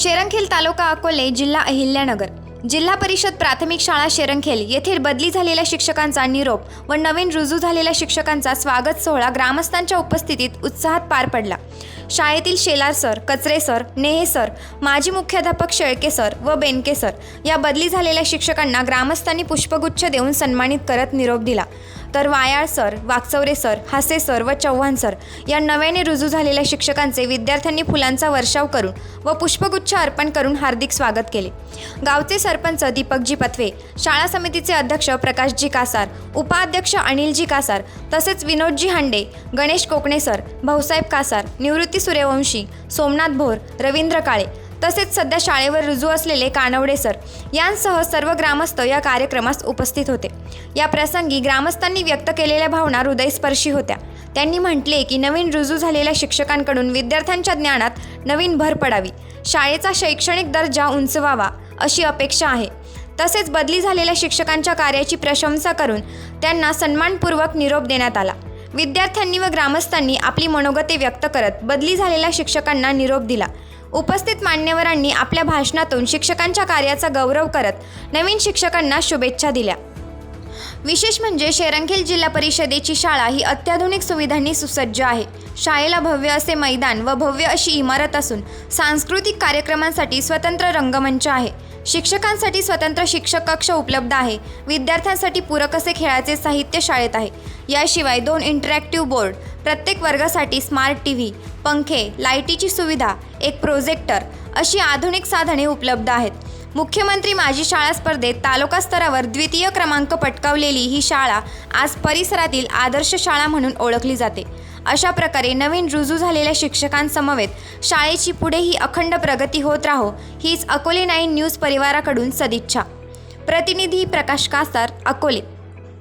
शेरंखेल तालुका अकोले जिल्हा अहिल्यानगर. जिल्हा परिषद प्राथमिक शाळा शेरंखेल येथील बदली झालेल्या शिक्षकांचा निरोप व नवीन रुजू झालेल्या शिक्षकांचा स्वागत सोहळा ग्रामस्थांच्या उपस्थितीत उत्साहात पार पडला. शाळेतील Shelar sir Kachare sir Nehe sir माजी मुख्याध्यापक शेळके सर व बेनके सर या बदली झालेल्या शिक्षकांना ग्रामस्थांनी पुष्पगुच्छ देऊन सन्मानित करत निरोप दिला. तर Wayal sir Wakchaure sir Hase sir व चव्हाण सर या नव्याने रुजू झालेल्या शिक्षकांचे विद्यार्थ्यांनी फुलांचा वर्षाव करून व पुष्पगुच्छ अर्पण करून हार्दिक स्वागत केले. गावचे सरपंच दीपकजी पथवे शाळा समितीचे अध्यक्ष प्रकाशजी कासार उपाध्यक्ष अनिलजी कासार तसेच विनोदजी हांडे गणेश कोकणे सर भाऊसाहेब कासार निवृत्ती सूर्यवंशी सोमनाथ भोर रवींद्र काळे तसेच सध्या शाळेवर रुजू असलेले कानवडे सर यांसह सर्व ग्रामस्थ या कार्यक्रमास उपस्थित होते. या प्रसंगी ग्रामस्थांनी व्यक्त केलेल्या भावना हृदयस्पर्शी होत्या. त्यांनी म्हटले की नवीन रुजू झालेल्या शिक्षकांकडून विद्यार्थ्यांच्या ज्ञानात नवीन भर पडावी. शाळेचा शैक्षणिक दर्जा उंचवावा अशी अपेक्षा आहे. तसेच बदली झालेल्या शिक्षकांच्या कार्याची प्रशंसा करून त्यांना सन्मानपूर्वक निरोप देण्यात आला. विद्यार्थ्यांनी व ग्रामस्थांनी आपली मनोगते व्यक्त करत बदली झालेल्या शिक्षकांना निरोप दिला. उपस्थित मान्यवरांनी आपल्या भाषणातून शिक्षकांच्या कार्याचा गौरव करत नवीन शिक्षकांना शुभेच्छा दिल्या. विशेष म्हणजे शेरंखेल जिल्हा परिषदेची शाळा ही अत्याधुनिक सुविधांनी सुसज्ज आहे. शाळेला भव्य असे मैदान व भव्य अशी इमारत असून सांस्कृतिक कार्यक्रमांसाठी स्वतंत्र रंगमंच आहे. शिक्षकांसाठी स्वतंत्र शिक्षक कक्ष उपलब्ध आहे. विद्यार्थ्यांसाठी पूरक असे खेळाचे साहित्य शाळेत आहे. याशिवाय दोन इंटरॅक्टिव्ह बोर्ड प्रत्येक वर्गासाठी स्मार्ट टी व्ही पंखे लाईटीची सुविधा एक प्रोजेक्टर अशी आधुनिक साधने उपलब्ध आहेत. मुख्यमंत्री माझी शाळा स्पर्धेत तालुका स्तरावर द्वितीय क्रमांक पटकावलेली ही शाळा आज परिसरातील आदर्श शाळा म्हणून ओळखली जाते. अशा प्रकारे नवीन रुजू झालेल्या शिक्षकांसमवेत शाळेची पुढेही अखंड प्रगती होत राहो हीच अकोले नाईन न्यूज परिवाराकडून सदिच्छा. प्रतिनिधी प्रकाश कासार अकोले.